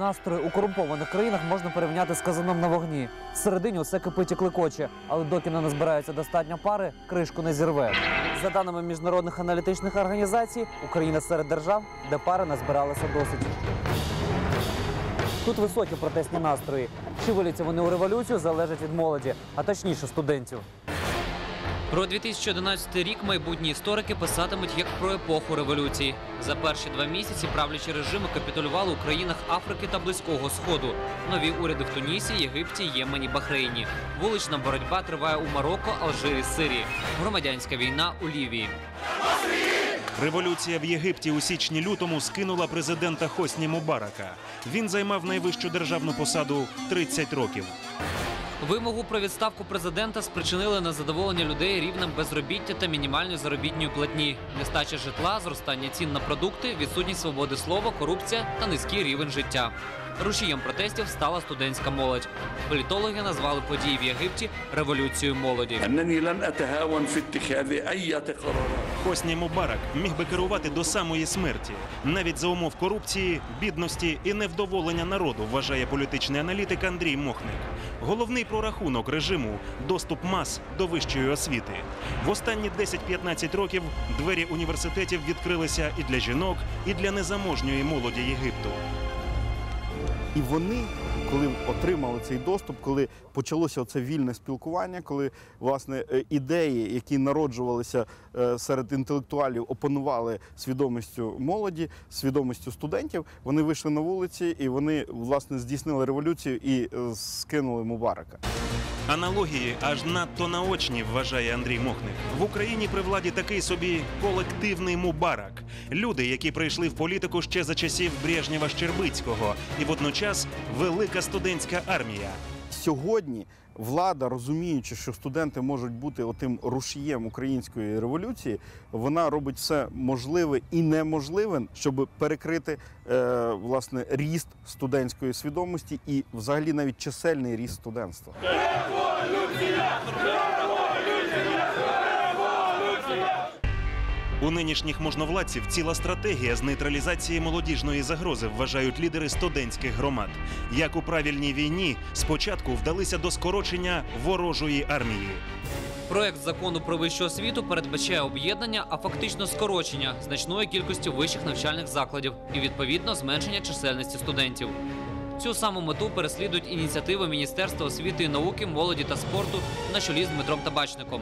настрої у корумпованих країнах можна порівняти з казаном на вогні. Всередині усе кипить і клекоче, але доки не назбирається достатньо пари, кришку не зірве. За даними міжнародних аналітичних організацій, Україна серед держав, де пари назбиралося досить. Тут високі протестні настрої. Чи виліться вони у революцію, залежить від молоді, а точніше студентів. Про 2011 рік майбутні історики писатимуть як про епоху революції. За перші два місяці правлячі режими капітулювали у країнах Африки та Близького Сходу. Нові уряди в Тунісі, Єгипті, Ємені, Бахрейні. Вулична боротьба триває у Марокко, Алжирі, Сирії. Громадянська війна у Лівії. Революція в Єгипті у січні-лютому скинула президента Хосні Мубарака. Він займав найвищу державну посаду 30 років. Вимогу про відставку президента спричинили незадоволення людей рівнем безробіття та мінімальної заробітної платні, нестача житла, зростання цін на продукти, відсутність свободи слова, корупція та низький рівень життя. Рушієм протестів стала студентська молодь. Політологи назвали події в Єгипті революцією молоді. Хосні Мубарак міг би керувати до самої смерті, навіть за умов корупції, бідності і невдоволення народу, вважає політичний аналітик Андрій Мохник. Головний прорахунок режиму доступ мас до вищої освіти. В останні 10-15 років двері університетів відкрилися і для жінок, і для незаможньої молоді Єгипту. І вони коли отримали цей доступ, коли почалося це вільне спілкування, коли власне е, ідеї, які народжувалися е, серед інтелектуалів, опанували свідомістю молоді, свідомістю студентів, вони вийшли на вулиці і вони власне здійснили революцію і е, скинули Мубарака. Аналогії аж надто наочні, вважає Андрій Мохник. В Україні при владі такий собі колективний мубарак. Люди, які прийшли в політику ще за часів Брежнєва Щербицького, і водночас велика студентська армія. Сьогодні влада, розуміючи, що студенти можуть бути отим рушієм української революції, вона робить все можливе і неможливе, щоб перекрити е, власне ріст студентської свідомості і, взагалі, навіть чисельний ріст студентства. У нинішніх можновладців ціла стратегія з нейтралізації молодіжної загрози, вважають лідери студентських громад. Як у правильній війні, спочатку вдалися до скорочення ворожої армії. Проект закону про вищу освіту передбачає об'єднання, а фактично скорочення значної кількості вищих навчальних закладів і відповідно зменшення чисельності студентів. Цю саму мету переслідують ініціативи Міністерства освіти і науки, молоді та спорту на чолі з Дмитром Табачником.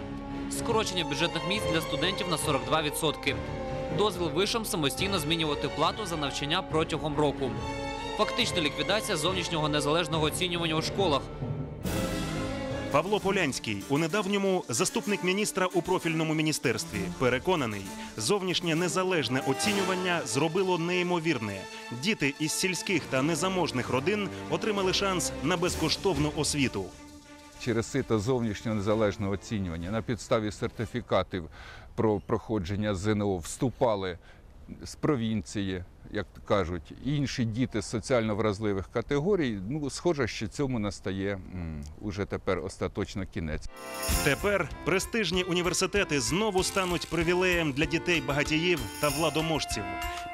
Скорочення бюджетних місць для студентів на 42%. Дозвіл вишам самостійно змінювати плату за навчання протягом року. Фактична ліквідація зовнішнього незалежного оцінювання у школах, Павло Полянський у недавньому заступник міністра у профільному міністерстві переконаний, зовнішнє незалежне оцінювання зробило неймовірне. Діти із сільських та незаможних родин отримали шанс на безкоштовну освіту. Через сито зовнішнього незалежного оцінювання. На підставі сертифікатів про проходження ЗНО вступали з провінції, як кажуть, інші діти з соціально вразливих категорій. Ну, схоже, що цьому настає м, уже тепер остаточно кінець. Тепер престижні університети знову стануть привілеєм для дітей багатіїв та владоможців.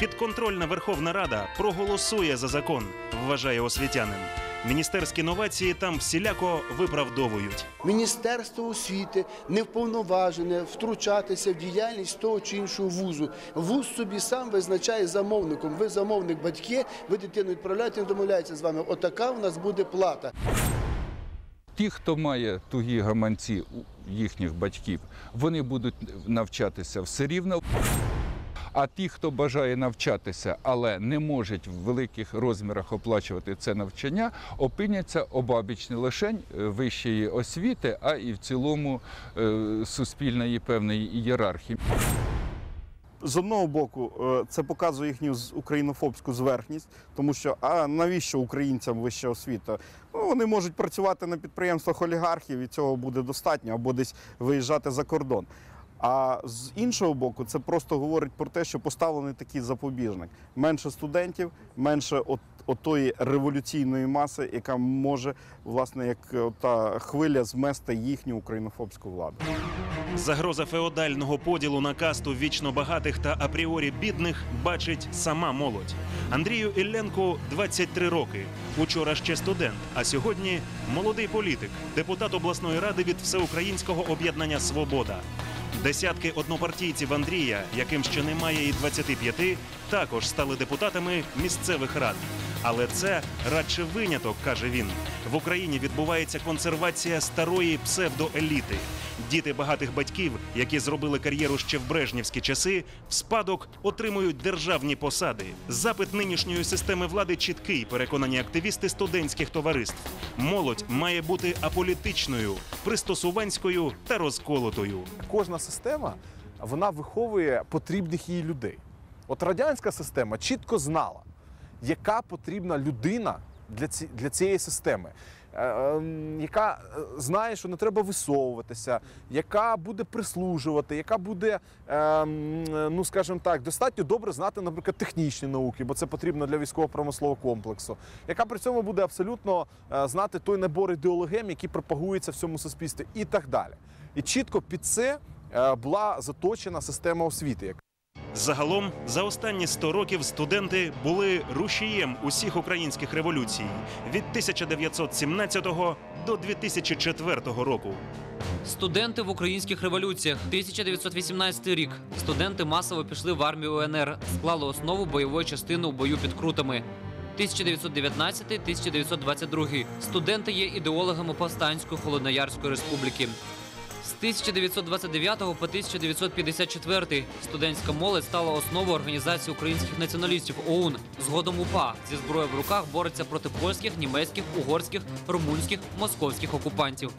Підконтрольна Верховна Рада проголосує за закон, вважає освітянин. Міністерські новації там всіляко виправдовують. Міністерство освіти не вповноважене втручатися в діяльність того чи іншого вузу. Вуз собі сам визначає замовником. Ви замовник батьки, ви дитину відправляєте, він домовляється з вами. Отака у нас буде плата. Ті, хто має тугі гаманці їхніх батьків, вони будуть навчатися все рівно. А ті, хто бажає навчатися, але не можуть в великих розмірах оплачувати це навчання, опиняться обабіч не лише вищої освіти, а і в цілому е, суспільної певної ієрархії. З одного боку, е, це показує їхню українофобську зверхність, тому що а навіщо українцям вища освіта? Ну, вони можуть працювати на підприємствах олігархів, і цього буде достатньо, або десь виїжджати за кордон. А з іншого боку, це просто говорить про те, що поставлений такий запобіжник: менше студентів, менше от, отої революційної маси, яка може, власне, як е, та хвиля змести їхню українофобську владу. Загроза феодального поділу на касту вічно багатих та апріорі бідних бачить сама молодь. Андрію Ілленку 23 роки. Учора ще студент, а сьогодні молодий політик, депутат обласної ради від всеукраїнського об'єднання Свобода. Десятки однопартійців Андрія, яким ще немає і 25, також стали депутатами місцевих рад. Але це радше виняток, каже він. В Україні відбувається консервація старої псевдоеліти. Діти багатих батьків, які зробили кар'єру ще в брежнівські часи, в спадок отримують державні посади. Запит нинішньої системи влади чіткий, переконані активісти студентських товариств. Молодь має бути аполітичною, пристосуванською та розколотою. кожна система вона виховує потрібних їй людей. От радянська система чітко знала, яка потрібна людина для, ці, для цієї системи. Е, ем, Яка е, знає, що не треба висовуватися, яка буде прислужувати, яка буде, ем, ну скажімо так, достатньо добре знати, наприклад, технічні науки, бо це потрібно для військово-промислового комплексу, яка при цьому буде абсолютно е, знати той набор ідеологем, який пропагується в цьому суспільстві, і так далі. І чітко під це була заточена система освіти. Загалом за останні 100 років студенти були рушієм усіх українських революцій від 1917 до 2004 року. Студенти в українських революціях. 1918 рік. Студенти масово пішли в армію УНР, склали основу бойової частини у бою під крутами. 1919-1922. Студенти є ідеологами повстанської холодноярської республіки. З 1929 по 1954 студентська молодь стала основою організації українських націоналістів ОУН. Згодом УПА зі зброєю в руках бореться проти польських, німецьких, угорських, румунських, московських окупантів.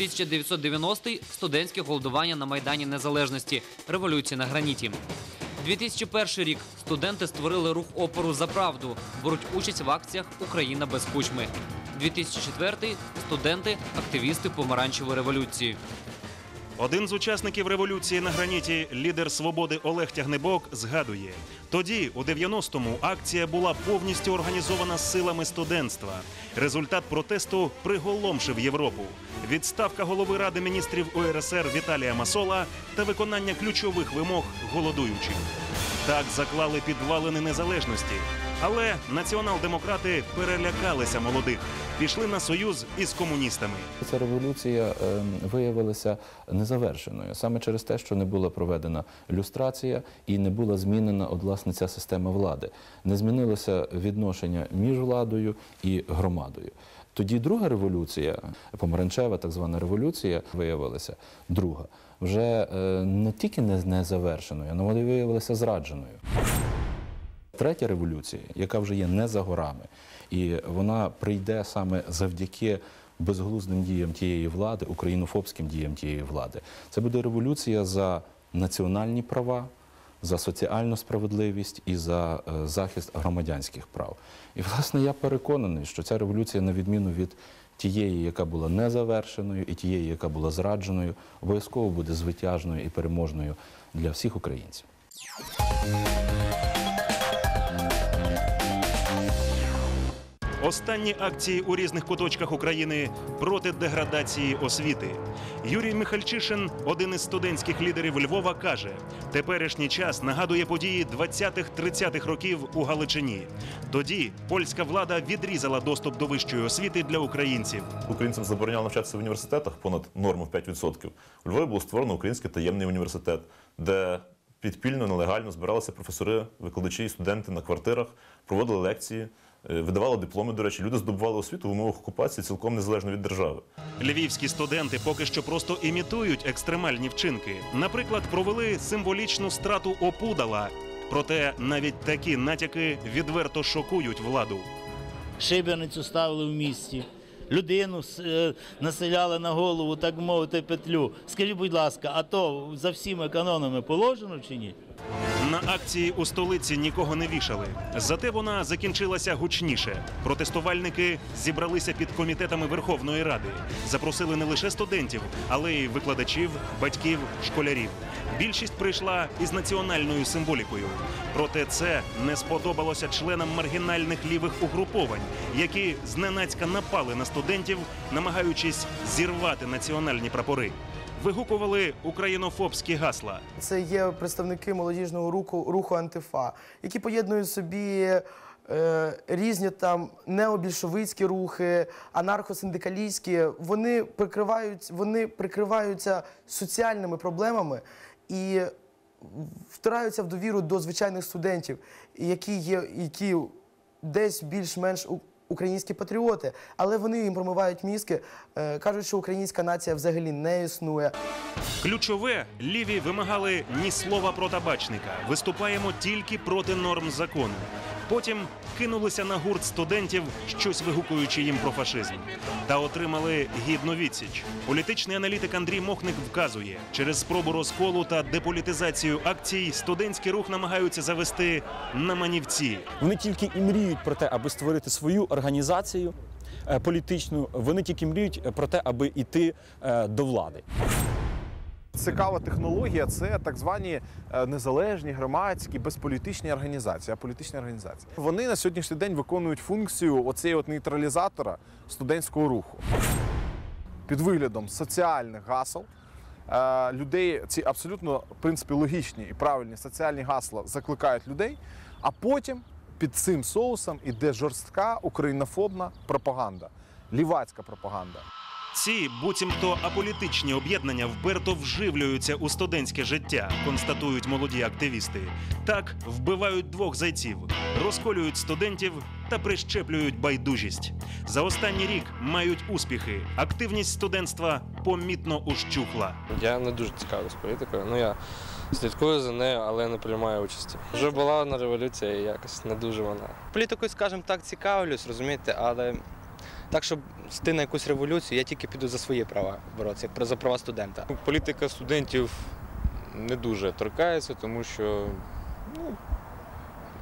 1990-й – студентське голодування на Майдані Незалежності, революція на граніті. 2001 рік студенти створили рух опору за правду, беруть участь в акціях Україна без кучми. 2004 студенти, активісти помаранчевої революції. Один з учасників революції на граніті, лідер свободи Олег Тягнебок, згадує: тоді, у 90-му, акція була повністю організована силами студентства. Результат протесту приголомшив Європу. Відставка голови ради міністрів УРСР Віталія Масола та виконання ключових вимог голодуючих. Так заклали підвалини незалежності. Але націонал-демократи перелякалися молодих, пішли на союз із комуністами. Ця революція е, виявилася незавершеною саме через те, що не була проведена люстрація і не була змінена от, власне ця система влади. Не змінилося відношення між владою і громадою. Тоді друга революція, помаранчева так звана революція, виявилася друга, вже е, не тільки не завершеною, але виявилася зрадженою. Третя революція, яка вже є не за горами, і вона прийде саме завдяки безглуздим діям тієї влади, українофобським діям тієї влади. Це буде революція за національні права, за соціальну справедливість і за е, захист громадянських прав. І власне я переконаний, що ця революція, на відміну від тієї, яка була незавершеною, і тієї, яка була зрадженою, обов'язково буде звитяжною і переможною для всіх українців. Останні акції у різних куточках України проти деградації освіти. Юрій Михальчишин, один із студентських лідерів Львова, каже: теперішній час нагадує події 20-30-х років у Галичині. Тоді польська влада відрізала доступ до вищої освіти для українців. Українцям забороняли навчатися в університетах понад норму в 5%. У Львові було створено український таємний університет, де підпільно, нелегально збиралися професори, викладачі і студенти на квартирах, проводили лекції, е, видавали дипломи. До речі, люди здобували освіту в умовах окупації цілком незалежно від держави. Львівські студенти поки що просто імітують екстремальні вчинки. Наприклад, провели символічну страту опудала. Проте навіть такі натяки відверто шокують владу. шибеницю ставили в місті, людину е, населяли на голову, так мовити, петлю. Скажіть, будь ласка, а то за всіми канонами положено чи ні? На акції у столиці нікого не вішали. Зате вона закінчилася гучніше. Протестувальники зібралися під комітетами Верховної Ради. Запросили не лише студентів, але й викладачів, батьків, школярів. Більшість прийшла із національною символікою. Проте це не сподобалося членам маргінальних лівих угруповань, які зненацька напали на студентів, намагаючись зірвати національні прапори. Вигукували українофобські гасла. Це є представники молодіжного руху, руху антифа, які поєднують собі е, різні там необільшовицькі рухи, анархосиндикалістські. Вони прикривають, вони прикриваються соціальними проблемами і втираються в довіру до звичайних студентів, які є, які десь більш-менш українські патріоти, але вони їм промивають мізки, е, кажуть, що українська нація взагалі не існує. Ключове ліві вимагали ні слова про табачника. Виступаємо тільки проти норм закону. Потім кинулися на гурт студентів, щось вигукуючи їм про фашизм, та отримали гідну відсіч. Політичний аналітик Андрій Мохник вказує, через спробу розколу та деполітизацію акцій студентський рух намагаються завести на манівці. Вони тільки і мріють про те, аби створити свою організацію е, політичну. Вони тільки мріють про те, аби йти е, до влади. Цікава технологія це так звані е, незалежні громадські безполітичні організації, аполітичні організації. Вони на сьогоднішній день виконують функцію оцеї от нейтралізатора студентського руху під виглядом соціальних гасел. е, Людей ці абсолютно в принципі логічні і правильні соціальні гасла закликають людей, а потім під цим соусом іде жорстка українофобна пропаганда, лівацька пропаганда. Ці буцімто аполітичні об'єднання вперто вживлюються у студентське життя, констатують молоді активісти. Так вбивають двох зайців, розколюють студентів та прищеплюють байдужість. За останній рік мають успіхи. Активність студентства помітно ущухла. Я не дуже цікавлюсь політикою. Ну я слідкую за нею, але не приймаю участі. Вже була на революції, і якось не дуже вона. Політикою, скажімо так, цікавлюсь, розумієте, але так, щоб йти на якусь революцію, я тільки піду за свої права боротися, як за права студента. Політика студентів не дуже торкається, тому що ну,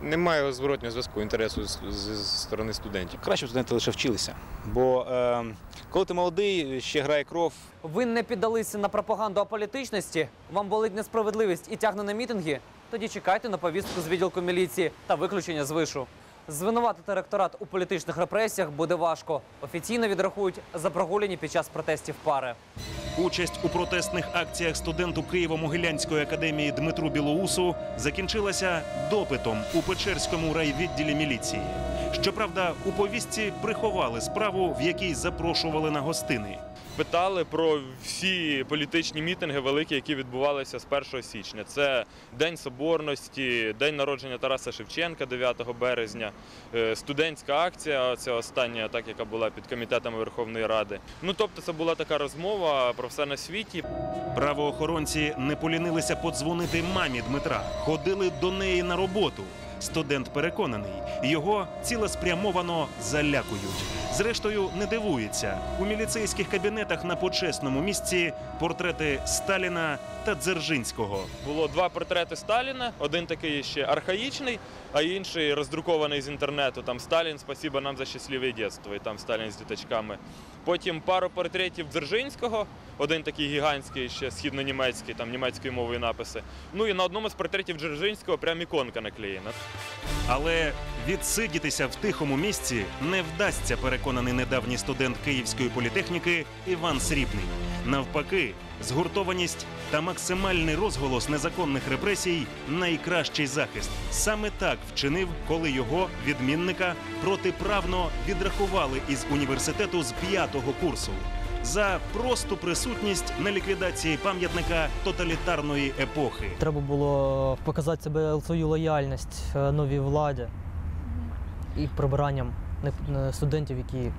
немає зворотнього зв'язку інтересу з, з, з сторони студентів. Краще б студенти лише вчилися. Бо е, коли ти молодий, ще грає кров, Ви не піддалися на пропаганду аполітичності, вам болить несправедливість і тягне на мітинги? Тоді чекайте на повістку з відділку міліції та виключення з вишу. Звинуватити ректорат у політичних репресіях буде важко. Офіційно відрахують за прогуляння під час протестів пари. Участь у протестних акціях студенту Києво-Могилянської академії Дмитру Білоусу закінчилася допитом у Печерському райвідділі міліції. Щоправда, у повістці приховали справу, в якій запрошували на гостини. Питали про всі політичні мітинги великі, які відбувалися з 1 січня. Це День Соборності, День народження Тараса Шевченка 9 березня, е, студентська акція, це остання, так яка була під комітетами Верховної Ради. Ну тобто, це була така розмова про все на світі. Правоохоронці не полінилися подзвонити мамі Дмитра, ходили до неї на роботу. Студент переконаний, його цілеспрямовано залякують. Зрештою, не дивується. У міліцейських кабінетах на почесному місці портрети Сталіна та Дзержинського. Було два портрети Сталіна, один такий ще архаїчний, а інший роздрукований з інтернету. Там Сталін, спасіба нам за щасливе дитинство, і там Сталін з діточками. Потім пару портретів Дзержинського, один такий гігантський, ще східно-німецький, там німецькою мовою написи. Ну і на одному з портретів Дзержинського прям іконка наклеєна. Але відсидітися в тихому місці не вдасться, переконаний недавній студент Київської політехніки Іван Срібний. Навпаки, згуртованість та максимальний розголос незаконних репресій найкращий захист. Саме так вчинив, коли його відмінника протиправно відрахували із університету з п'ятого курсу. За просту присутність на ліквідації пам'ятника тоталітарної епохи. Треба було показати себе свою лояльність е, новій владі і прибиранням студентів, які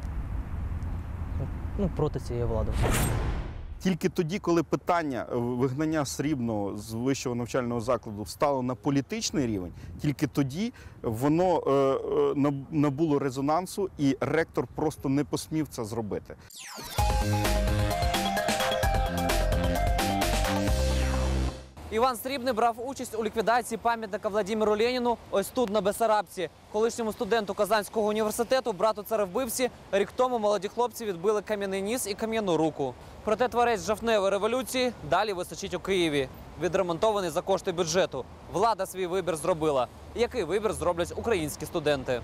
ну, проти цієї влади. Тільки тоді, коли питання е, вигнання срібного з вищого навчального закладу стало на політичний рівень, тільки тоді воно е, е, набуло резонансу, і ректор просто не посмів це зробити. Іван Срібний брав участь у ліквідації пам'ятника Владимиру Леніну ось тут, на Бесарабці. Колишньому студенту Казанського університету, брату царевбивці, рік тому молоді хлопці відбили кам'яний ніс і кам'яну руку. Проте творець жовтневої революції далі височить у Києві. Відремонтований за кошти бюджету. Влада свій вибір зробила. Який вибір зроблять українські студенти?